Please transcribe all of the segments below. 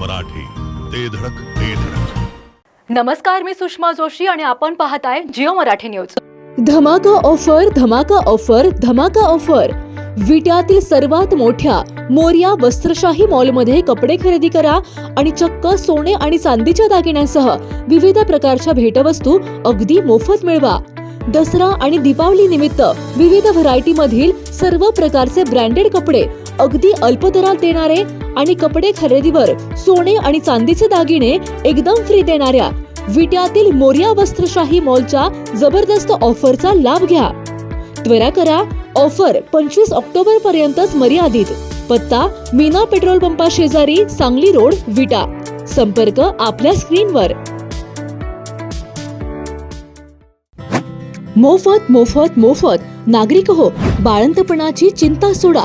मराठी. ते धडक ते धडक. नमस्कार मी सुषमा जोशी आणि आपण पाहताय जिओ मराठी न्यूज. धमाका ऑफर धमाका ऑफर धमाका ऑफर. विट्यातील सर्वात मोठ्या मोर्या वस्त्रशाही मॉलमध्ये कपडे खरेदी करा आणि चक्क सोने आणि चांदीच्या दागिन्यांसह विविध प्रकारच्या भेटवस्तू अगदी मोफत मिळवा. दसरा आणि दीपावली निमित्त विविध व्हरायटी मधील सर्व प्रकारचे ब्रँडेड कपडे अगदी अल्प दरात देणारे आणि कपडे खरेदीवर सोने आणि चांदीचे दागिने एकदम फ्री देणाऱ्या विट्यातील मोर्या वस्त्रशाही मॉलच्या जबरदस्त ऑफरचा लाभ घ्या. त्वरा करा ऑफर पंचवीस ऑक्टोबर पर्यंतच मर्यादित. पत्ता मीना पेट्रोल पंपा शेजारी सांगली रोड विटा. संपर्क आपल्या स्क्रीनवर. मोफत मोफत मोफत नागरिक हो बाळंतपणाची चिंता सोडा.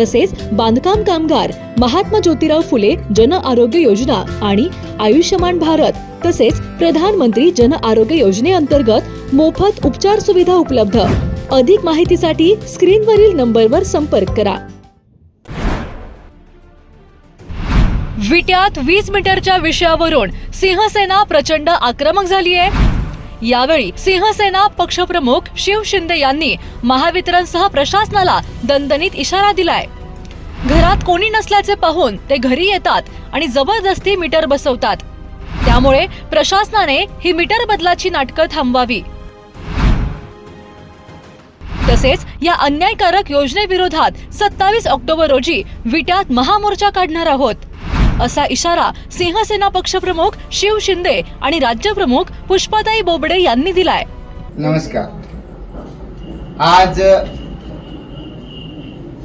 तसेच बांधकाम कामगार महात्मा ज्योतिराव फुले जन आरोग्य योजना आणि आयुष्यमान भारत तसेच प्रधानमंत्री जन आरोग्य योजनेअंतर्गत मोफत उपचार सुविधा उपलब्ध. अधिक माहितीसाठी स्क्रीनवरील नंबरवर संपर्क करा. विट्यात वीस मीटरच्या विषयावरून सिंहसेना प्रचंड आक्रमक झाली आहे यावेळी सिंहसेना पक्षप्रमुख शिव शिंदे यांनी महावितरणसह प्रशासनाला दणदणीत इशारा दिलाय. घरात कोणी नसल्याचे पाहून ते घरी येतात आणि जबरदस्ती मीटर बसवतात. त्यामुळे प्रशासनाने ही मीटर बदलाची नाटकं थांबवावी. तसेच या अन्यायकारक योजनेविरोधात सत्तावीस ऑक्टोबर रोजी विट्यात महामोर्चा काढणार आहोत. असा इशारा सिंहसेना पक्षप्रमुख शिव शिंदे आणि राज्यप्रमुख पुष्पाताई बोबडे यांनी दिलाय. नमस्कार. आज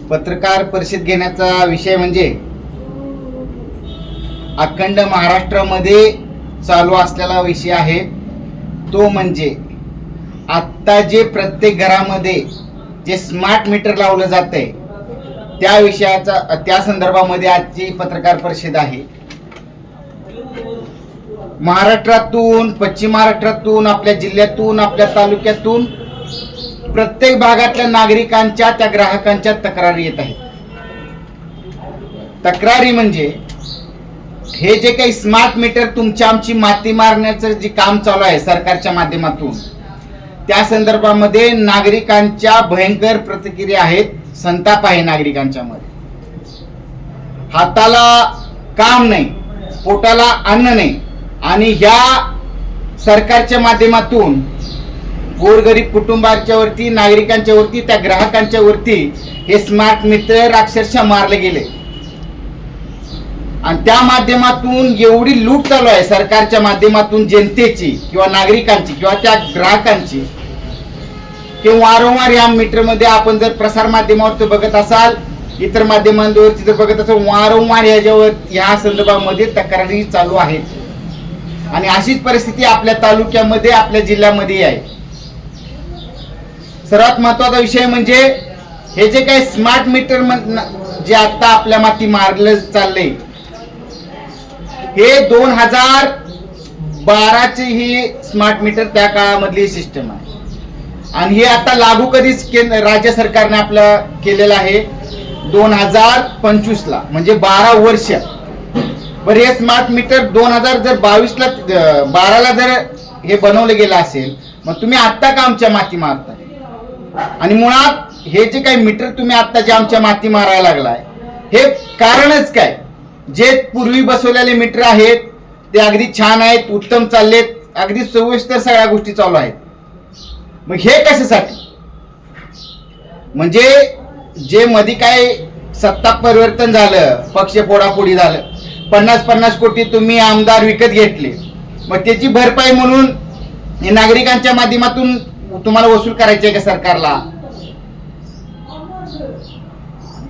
पत्रकार परिषद घेण्याचा विषय म्हणजे अखंड महाराष्ट्रामध्ये चालू असलेला विषय आहे. तो म्हणजे आत्ता जे प्रत्येक घरामध्ये जे स्मार्ट मीटर लावलं जात आहे त्या विषयाचा त्या संदर्भामध्ये आजची पत्रकार परिषद आहे. महाराष्ट्रातून पश्चिम महाराष्ट्रातून आपल्या जिल्ह्यातून आपल्या तालुक्यातून प्रत्येक भागातल्या नागरिकांच्या त्या ग्राहकांच्या तक्रारी येत आहेत. तक्रारी म्हणजे हे जे काही स्मार्ट मीटर तुमच्या आमची माती मारण्याचं जे काम चालू आहे सरकारच्या माध्यमातून त्या संदर्भामध्ये नागरिकांच्या भयंकर प्रतिक्रिया आहेत. संताप आहे नागरिकांच्या मध्ये. हाताला काम नाही पोटाला अन्न नाही आणि ह्या सरकारच्या माध्यमातून गोरगरीब कुटुंबाच्या वरती नागरिकांच्या वरती त्या ग्राहकांच्या वरती हे स्मार्ट मीटर अक्षरशः मारले गेले. आणि त्या माध्यमातून एवढी लूट चालू आहे सरकारच्या माध्यमातून जनतेची किंवा नागरिकांची किंवा त्या ग्राहकांची. की वारंवार या मीटरमध्ये आपण जर प्रसार माध्यमावरती बघत असाल इतर माध्यमांवरती जर बघत असाल वारंवार याच्यावर या संदर्भामध्ये तक्रारी चालू आहेत. आणि अशीच परिस्थिती आपल्या तालुक्यामध्ये आपल्या जिल्ह्यामध्ये आहे. सर्वात महत्त्वाचा विषय म्हणजे हे जे काही स्मार्ट मीटर जे आता आपल्या माती मारलं चाललंय हे दोन हजार बाराची ही स्मार्ट मीटर त्या काळामधली सिस्टम आहे. आणि हे आता लागू कधीच केंद्र राज्य सरकारने आपलं केलेलं आहे दोन हजार पंचवीस ला म्हणजे बारा वर्ष. बरं हे स्मार्ट मीटर दोन हजार जर बावीसला बाराला जर हे बनवलं गेलं असेल मग तुम्ही आत्ता का आमच्या माती मारताय आणि मुळात हे जे काही मीटर तुम्ही आत्ता जे आमच्या माती मारायला लागलाय हे कारणच काय? जे पूर्वी बसवलेले मीटर आहेत ते अगदी छान आहेत उत्तम चाललेत अगदी सविस्तर सगळ्या गोष्टी चालू आहेत. मग हे कशासाठी? म्हणजे जे मध्ये काय सत्ता परिवर्तन झालं पक्ष फोडाफोडी झालं पन्नास पन्नास कोटी तुम्ही आमदार विकत घेतले मग त्याची भरपाई म्हणून हे नागरिकांच्या माध्यमातून तुम्हाला वसूल करायचे का सरकारला?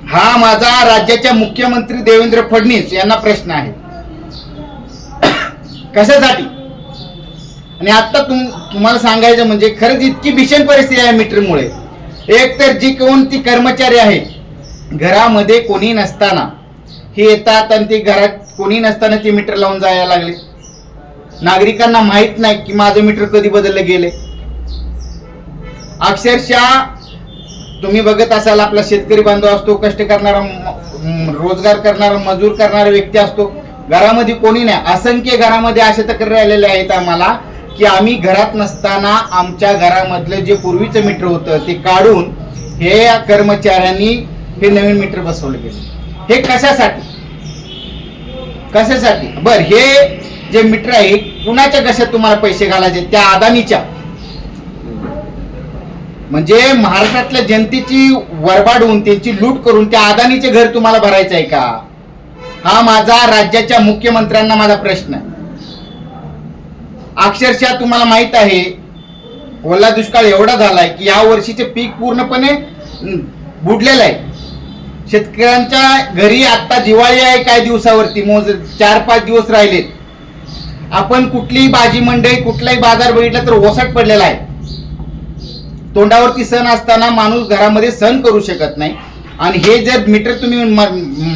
हा माझा राज्याच्या मुख्यमंत्री देवेंद्र फडणवीस यांना प्रश्न आहे. कशासाठी? आणि आता तुम तुम्हाला सांगायचं म्हणजे खरंच इतकी भीषण परिस्थिती आहे मीटरमुळे एक तर जी कोणती कर्मचारी आहे घरामध्ये कोणी नसताना हे येतात आणि ती घरात कोणी नसताना ते मीटर लावून जायला लागले. नागरिकांना माहीत नाही की माझं मीटर कधी बदललं गेले. अक्षरशः तुम्ही बघत असाल आपला शेतकरी बांधव असतो कष्ट करणारा रोजगार करणारा मजूर करणारा व्यक्ती असतो. घरामध्ये कोणी नाही. असंख्य घरामध्ये अशा तक्रारी आलेल्या आहेत आम्हाला. की आम्ही घरात नसताना आमच्या घरामधलं जे पूर्वीचं मीटर होतं ते काढून हे या कर्मचाऱ्यांनी हे नवीन मीटर बसवलं गेलं. हे कशासाठी? कशासाठी? बर हे जे मीटर आहे कुणाच्या कशात तुम्हाला पैसे घालायचे? त्या अदानीच्या. म्हणजे महाराष्ट्रातल्या जनतेची वरबाडून त्यांची लूट करून त्या अदानीचे घर तुम्हाला भरायचं आहे का? हा माझा राज्याच्या मुख्यमंत्र्यांना माझा प्रश्न आहे. अक्षरशः तुम्हाला माहीत आहे ओला दुष्काळ एवढा झालाय की या वर्षीचे पीक पूर्णपणे बुडलेलं आहे. शेतकऱ्यांच्या घरी आता दिवाळी आहे काय दिवसावरती मोज चार पाच दिवस राहिलेत. आपण कुठलीही भाजी मंडई कुठलाही बाजार बघितला तर ओसट पडलेला आहे. तोंडावरती सण असताना माणूस घरामध्ये सण करू शकत नाही. आणि हे जर मीटर तुम्ही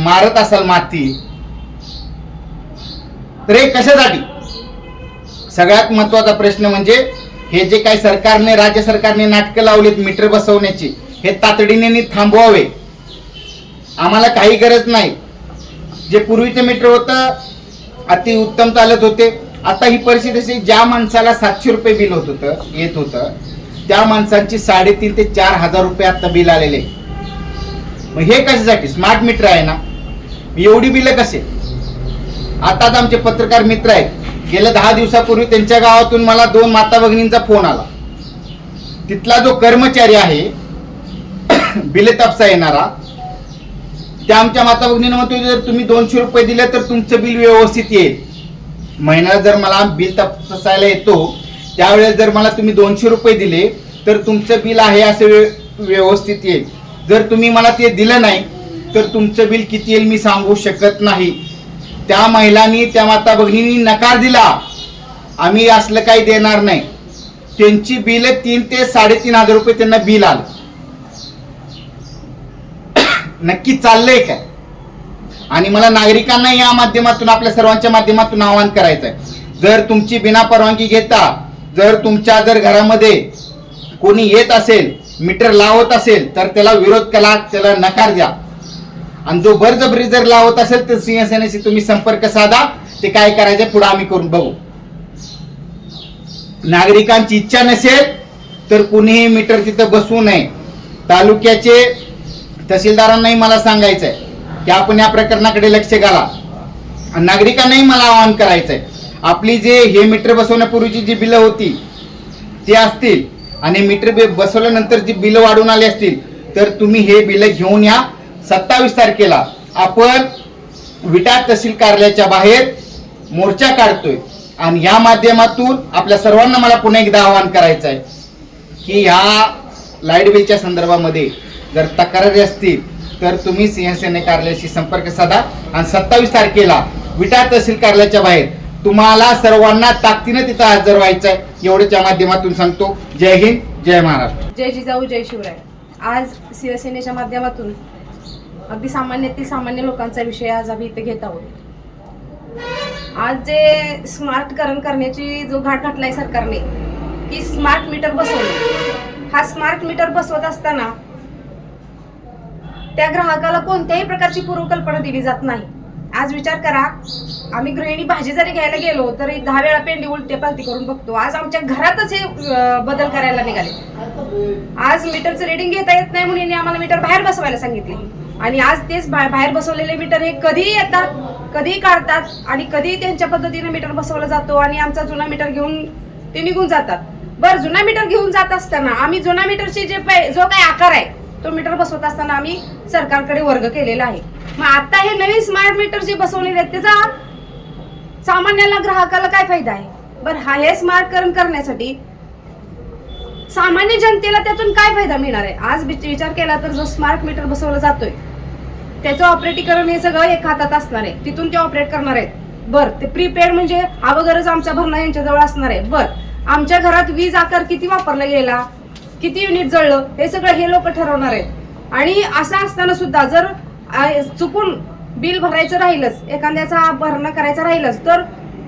मारत असाल माती तर हे कशासाठी? सगळ्यात महत्त्वाचा प्रश्न म्हणजे हे जे काही सरकारने राज्य सरकारने नाटकं लावलीत मीटर बसवण्याची हे तातडीने थांबवावे. आम्हाला काही गरज नाही. जे पूर्वीचं मीटर होतं अति उत्तम चालत होते. आता ही परिस्थिती अशी ज्या माणसाला सातशे रुपये बिल होत होतं येत होतं त्या माणसांची साडेतीन ते चार हजार रुपये आत्ता बिल आलेले. मग हे कशासाठी? स्मार्ट मीटर आहे ना. एवढी बिलं कसे? आताच आमचे पत्रकार मित्र आहेत. गेल्या दहा दिवसापूर्वी त्यांच्या गावातून मला दोन माता भगिनींचा फोन आला. तिथला जो कर्मचारी आहे बिले तपासा येणारा त्या आमच्या माता भगिनीनं म्हणतो जर तुम्ही दोनशे रुपये दिले तर तुमचं बिल व्यवस्थित येईल. महिन्याला जर मला बिल तपासायला येतो त्यावेळेस जर मला तुम्ही दोनशे रुपये दिले तर तुमचं बिल आहे असं व्य- व्यवस्थित येईल. जर तुम्ही मला ते दिलं नाही तर तुमचं बिल किती येईल मी सांगू शकत नाही. त्या महिलांनी त्या माता भगिनींनी नकार दिला. आम्ही असलं काही देणार नाही. त्यांची बिल तीन ते साडेतीन हजार रुपये त्यांना बिल आलं. नक्की चाललंय काय? आणि मला नागरिकांना या माध्यमातून आपल्या सर्वांच्या माध्यमातून आवाहन करायचं आहे जर तुमची बिना परवानगी घेता जर तुमच्या जर घरामध्ये कोणी येत असेल मीटर लावत असेल तर त्याला विरोध केला त्याला नकार द्या. आणि जो बरजबरी जर लावत असेल तर सिंहसेनेशी तुम्ही संपर्क साधा. ते काय करायचे पुढे आम्ही करून बघू. नागरिकांची इच्छा नसेल तर कुणीही मीटर तिथं बसवू नये. तालुक्याचे तहसीलदारांनाही मला सांगायचं आहे की आपण या प्रकरणाकडे लक्ष घाला. आणि नागरिकांनाही मला आवाहन करायचं आहे आपली जे हे मीटर बसवण्यापूर्वीची जी बिलं होती ते असतील. आणि मीटर बसवल्यानंतर जी बिलं वाढून आली असतील तर तुम्ही हे बिलं घेऊन या. सत्तावीस तारखेला आपण विटा तहसील कार्यालयाच्या बाहेर मोर्चा काढतोय. आणि या माध्यमातून आपल्या सर्वांना मला पुन्हा एकदा आवाहन करायचं आहे की ह्या लाइट बिलच्या संदर्भामध्ये जर तक्रारी असतील तर तुम्ही सिंहसेने कार्यालयाशी संपर्क साधा. आणि सत्तावीस तारखेला विटा तहसील कार्यालयाच्या बाहेर तुम्हाला सर्वांना ताकदीनं तिथं हजर व्हायचं आहे एवढंच माध्यमातून सांगतो. जय हिंद जय महाराष्ट्र. जय जिजाऊ जय शिवराय. आज शिवसेनेच्या माध्यमातून अगदी सामान्य ते सामान्य लोकांचा विषय आज आम्ही इथे घेत आहोत. आज जे स्मार्टकरण करण्याची जो घाट घातलाय सरकारने की स्मार्ट मीटर बसवणं. हा स्मार्ट मीटर बसवत असताना त्या ग्राहकाला कोणत्याही प्रकारची पूर्वकल्पना दिली जात नाही. आज विचार करा आम्ही गृहिणी भाजी जरी घ्यायला गेलो तरी दहा वेळा पेंडी उलटे पालटी करून बघतो. आज आमच्या घरातच हे बदल करायला निघाले. आज मीटरचं रिडिंग घेता येत नाही म्हणून आम्हाला मीटर बाहेर बसवायला सांगितले. आणि आज तेच बा- बाहेर बसवलेले मीटर हे कधीही येतात कधीही काढतात आणि कधीही त्यांच्या पद्धतीने मीटर बसवला जातो आणि आमचा जुना मीटर घेऊन ते निघून जातात. बरं जुना मीटर घेऊन जात असताना आम्ही जुना मीटरची जे पै- जो काही आकार आहे तो मीटर बसवत असताना आम्ही सरकारकडे वर्ग केलेला आहे. मग आता हे नवीन स्मार्ट मीटर जे बसवलेले आहेत त्याचा सामान्याला ग्राहकाला काय फायदा आहे? बरं हा हे स्मार्टकरण करण्यासाठी सामान्य जनतेला त्यातून काय फायदा मिळणार आहे? आज विचार केला तर जो स्मार्ट मीटर बसवला जातोय त्याचं ऑपरेटीकरण हे सगळं एक हातात असणार आहे. तिथून ते ऑपरेट करणार आहेत. बरं ते प्रीपेड म्हणजे अगोदरच आमचा भरणा यांच्याजवळ असणार आहे. बरं आमच्या घरात वीज आकार किती वापरला गेला? किती युनिट जळलं? हे सगळं हे लोक ठरवणार आहेत. आणि असं असताना सुद्धा जर चुकून बिल भरायचं राहिलंच एखाद्याचा भरणा करायचा राहिलंच तर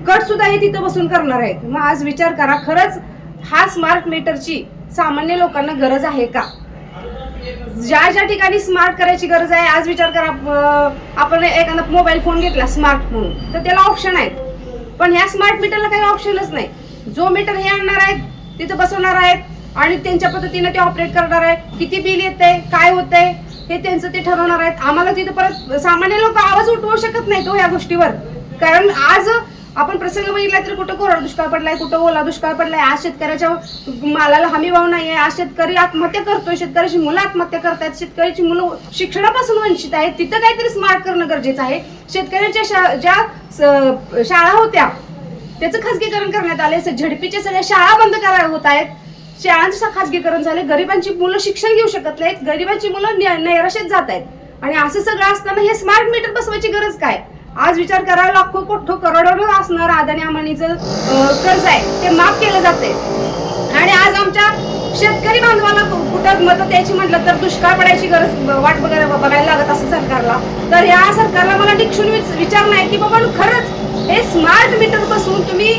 कट सुद्धा हे तिथं बसून करणार आहेत. मग आज विचार करा खरंच हा स्मार्ट मीटरची सामान्य लोकांना गरज आहे का? ज्या ज्या ठिकाणी स्मार्ट करायची गरज आहे आज विचार करा आपण एखादा मोबाईल फोन घेतला स्मार्ट म्हणून तर त्याला ऑप्शन आहेत. पण ह्या स्मार्ट मीटरला काही ऑप्शनच नाही. जो मीटर हे आणणार आहेत तिथं बसवणार आहेत आणि त्यांच्या पद्धतीने ते ऑपरेट करणार आहे किती बिल येतंय काय होतंय हे त्यांचं ते ठरवणार आहेत. आम्हाला तिथं परत सामान्य लोक आवाज उठवू शकत नाही तो हो या गोष्टीवर. कारण आज आपण प्रसंग बघितला तर कुठं कोरडा दुष्काळ पडलाय कुठं ओला दुष्काळ पडलाय. आज शेतकऱ्याच्या मालाला हमी भाव नाहीये. आज शेतकरी आत्महत्या करतोय. शेतकऱ्याची मुलं आत्महत्या करतायत. शेतकऱ्याची मुलं शिक्षणापासून वंचित आहेत. तिथं काहीतरी स्मार्ट करणं गरजेचं आहे. शेतकऱ्यांच्या ज्या स- शाळा होत्या त्याचं खासगीकरण करण्यात आले झडपीच्या सगळ्या शाळा बंद करा होत आहेत. शाळांचं खासगीकरण झाले गरिबांची मुलं शिक्षण घेऊ शकत नाहीत. गरिबांची मुलं नि- नैराश्यात जात आहेत. आणि असं सगळं असताना हे स्मार्ट मीटर बसवायची गरज काय? आज विचार करायला लाखो कोठो करोडो असणार अदानी अंबानीचं कर्ज आहे. ते माफ केलं जाते आणि आज आमच्या शेतकरी बांधवाला कुठं मत द्यायची म्हटलं तर दुष्काळ पडायची गरज वाट बघायला बघायला लागत असं सरकारला. तर या सरकारला मला निक्षून विचार नाही की बाबा खरंच हे स्मार्ट मीटर बसून तुम्ही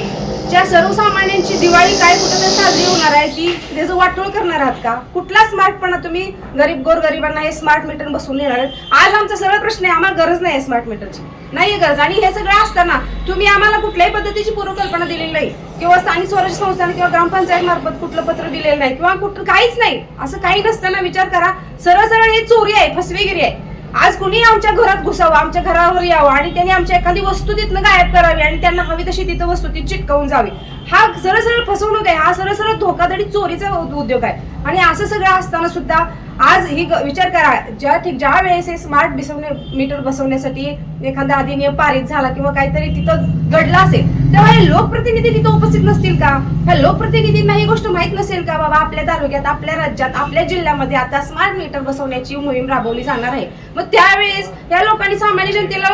ज्या सर्वसामान्यांची दिवाळी काय कुठं तर साजरी होणार आहे ती त्याचं वाटोळ करणार आहात का? कुठला स्मार्टपणा तुम्ही गरीब गोरगरिबांना हे स्मार्ट मीटर बसून येणार आज आमचा सरळ प्रश्न आहे आम्हाला गरज नाही आहे स्मार्ट मीटरची नाही गरज. आणि हे सगळं असताना तुम्ही आम्हाला कुठल्याही पद्धतीची पूर्वकल्पना दिलेली नाही. किंवा स्थानिक स्वराज्य संस्थांना किंवा ग्रामपंचायत मार्फत कुठलं पत्र दिलेलं नाही. किंवा कुठं काहीच नाही. असं काही नसताना विचार करा. सरळ सरळ हे चोरी आहे फसवेगिरी आहे. आज कुणी आमच्या घरात घुसावं आमच्या घरावर यावं आणि त्यांनी आमच्या एखादी वस्तू तिथनं गायब करावी आणि त्यांना हवी तशी तिथं वस्तू ती चिटकवून जावी. हा सरळ सरळ फसवणूक आहे हा सरळ सरळ धोकाधडी चोरीचा उद्योग आहे. आणि असं सगळं असताना सुद्धा आज ही ग- विचार करा ज्या ठीक ज्या वेळेस हे स्मार्ट बसवणे मीटर बसवण्यासाठी एखादा अधिनियम पारित झाला किंवा काहीतरी तिथं घडलं असेल तेव्हा हे लोकप्रतिनिधी तिथं उपस्थित नसतील का? ह्या लोकप्रतिनिधींना ही गोष्ट माहीत नसेल का बाबा? आपल्या तालुक्यात आपल्या राज्यात आपल्या जिल्ह्यामध्ये आता स्मार्ट मीटर बसवण्याची मोहीम राबवली जाणार आहे. मग त्यावेळेस या लोकांनी सामान्य जनतेला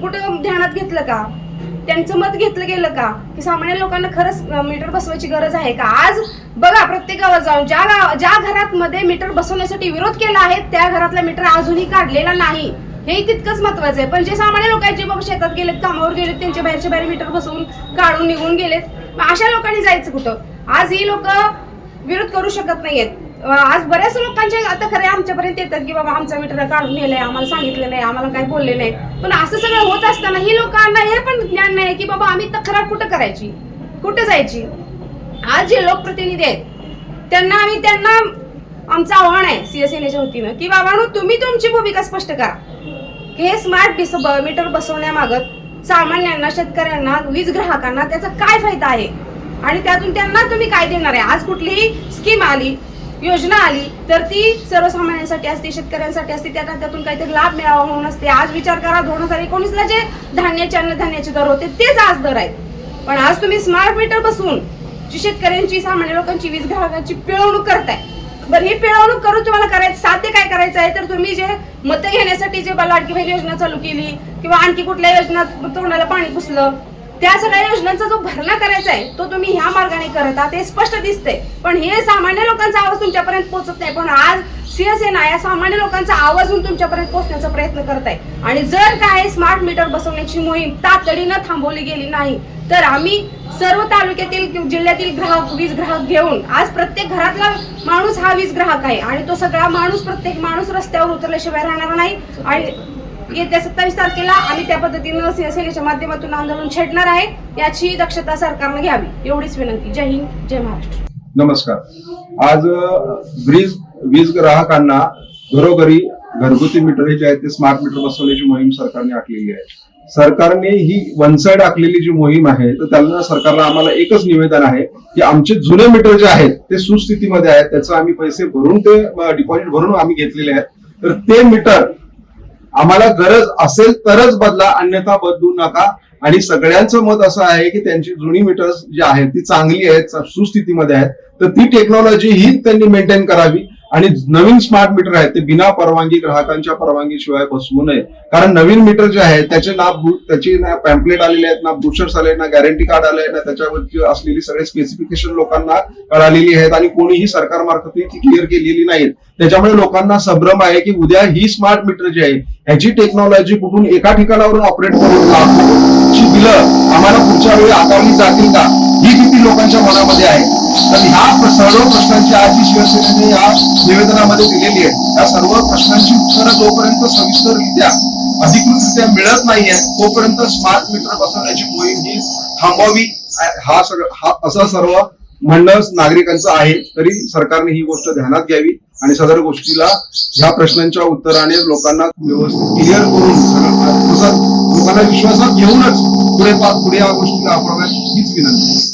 कुठं ध्यानात घेतलं का? त्यांचं मत घेतलं गेलं का? की सामान्य लोकांना खरंच मीटर बसवायची गरज आहे का? आज बघा प्रत्येक गावात जाऊन ज्या गाव ज्या घरात मध्ये मीटर बसवण्यासाठी विरोध केला आहे त्या घरातला मीटर अजूनही काढलेला नाही. हे तितकंच महत्वाचं आहे. पण जे सामान्य लोक आहेत जे बाबा शेतात गेलेत कामावर गेलेत त्यांच्या बाहेरच्या बाहेर मीटर बसवून काढून निघून गेलेत मग अशा लोकांनी जायचं कुठं? आज ही लोक विरोध करू शकत नाहीयेत. आज बऱ्याच लोकांचे आता खरे आमच्यापर्यंत येतात की बाबा आमचा मीटर काढून नेलाय आम्हाला सांगितलं नाही आम्हाला काही बोलले नाही. पण असं सगळं होत असताना ही लोकांना हे पण ज्ञान नाही की बाबा आम्ही तक्रार कुठं करायची? कुठं जायची? आज जे लोकप्रतिनिधी आहेत त्यांना आम्ही त्यांना आमचं आव्हान आहे सीएसएनच्या वतीनं की बाबा तुम्ही तुमची भूमिका स्पष्ट करा. की हे स्मार्ट डिस मीटर बसवण्यामागत सामान्यांना शेतकऱ्यांना वीज ग्राहकांना त्याचा काय फायदा आहे? आणि त्यातून त्यांना तुम्ही काय देणार आहे? आज कुठलीही स्कीम आली योजना आली तर ती सर्वसामान्यांसाठी असते शेतकऱ्यांसाठी असते त्यांना त्यातून काहीतरी लाभ मिळावा म्हणून असते. आज विचार करा दोन हजार एकोणीसला जे धान्याचे अन्नधान्याचे दर होते तेच आज दर आहेत. पण आज तुम्ही स्मार्ट मीटर बसवून जी शेतकऱ्यांची सामान्य लोकांची वीज ग्राहकांची पिळवणूक करताय बरं ही पिळवणूक करून तुम्हाला करायचं साध्य काय करायचं आहे? तर तुम्ही जे मतं घेण्यासाठी जे लाडकी बहीण योजना चालू केली किंवा आणखी कुठल्या योजना तोंडाला पाणी पुसलं त्या सगळ्या योजनांचा जो भरणा करायचा आहे तो तुम्ही ह्या मार्गाने करत आहात हे स्पष्ट दिसतंय. पण हे सामान्य लोकांचा आवाज तुमच्यापर्यंत पोहोचत नाही. पण आज शिवसेना या सामान्य लोकांचा आवाजून तुमच्यापर्यंत पोहोचण्याचा प्रयत्न करत आहे आणि जर काय स्मार्ट मीटर बसवण्याची मोहीम तातडीनं थांबवली गेली नाही तर आम्ही सर्व तालुक्यातील जिल्ह्यातील ग्राहक वीज ग्राहक घेऊन आज प्रत्येक घरातला माणूस हा वीज ग्राहक आहे. आणि तो सगळा माणूस प्रत्येक माणूस रस्त्यावर उतरल्याशिवाय राहणार नाही. आणि येत्या सत्तावीस तारखेला आम्ही त्या पद्धतीनं शिवसेनेच्या माध्यमातून आंदोलन छेडणार आहे. याची दक्षता सरकारनं घ्यावी. एवढीच विनंती. जय हिंद जय महाराष्ट्र. नमस्कार. आज ब्रिज वीज ग्राहकांना घरोघरी घरगुती मीटर जे आहेत ते स्मार्ट मीटर बसवण्याची मोहीम सरकारने आखलेली आहे. सरकारने ही वन साइड आखलेली जी मोहीम आहे तर त्यांना सरकारला आम्हाला एकच निवेदन आहे की आमचे जुने मीटर जे आहेत ते सुस्थितीमध्ये आहेत त्याचं आम्ही पैसे भरून ते डिपॉझिट भरून आम्ही घेतलेले आहेत. तर ते मीटर आम्हाला गरज असेल तरच बदला अन्यथा बदलू नका. आणि सगळ्यांचं मत असं आहे की त्यांची जुनी मीटर्स जी आहेत ती चांगली आहेत सुस्थितीमध्ये आहेत. तर ती टेक्नॉलॉजी ही त्यांनी मेंटेन करावी. आणि नवीन स्मार्ट मीटर आहेत ते बिना परवानगी ग्राहकांच्या परवानगीशिवाय बसवू नये. कारण नवीन मीटर जे आहे त्याचे ना ब्रु- त्याची ना पॅम्पलेट आलेले आहेत ना ब्रुशर्स आले आहेत, ना गॅरंटी कार्ड आले ना त्याच्यावरची असलेली सगळे स्पेसिफिकेशन लोकांना कळालेली आहेत आणि कोणीही सरकारमार्फत ती क्लिअर केलेली नाहीत. त्याच्यामुळे लोकांना संभ्रम आहे की उद्या ही स्मार्ट मीटर जी आहे ह्याची टेक्नॉलॉजी कुठून एका ठिकाणावरून ऑपरेट करून ची बिलं आम्हाला पुढच्या वेळी आकारली जातील का? लोकांच्या मनामध्ये आहे. तर ह्या सर्व प्रश्नांची आज जी शिवसेनेने या निवेदनामध्ये दिलेली आहे. या सर्व प्रश्नांची उत्तरं जोपर्यंत सविस्तररित्या अधिकृतरित्या मिळत नाहीये तोपर्यंत स्मार्ट मीटर बसवण्याची मोहीम ही थांबवावी. हा सगळं हा असं सर्व म्हणणं नागरिकांचं आहे तरी सरकारने ही गोष्ट ध्यानात घ्यावी आणि सदर गोष्टीला ह्या प्रश्नांच्या उत्तराने लोकांना व्यवस्थित क्लिअर करून लोकांना विश्वासात घेऊनच पुढे पुढे या गोष्टीला आपण हीच विनंती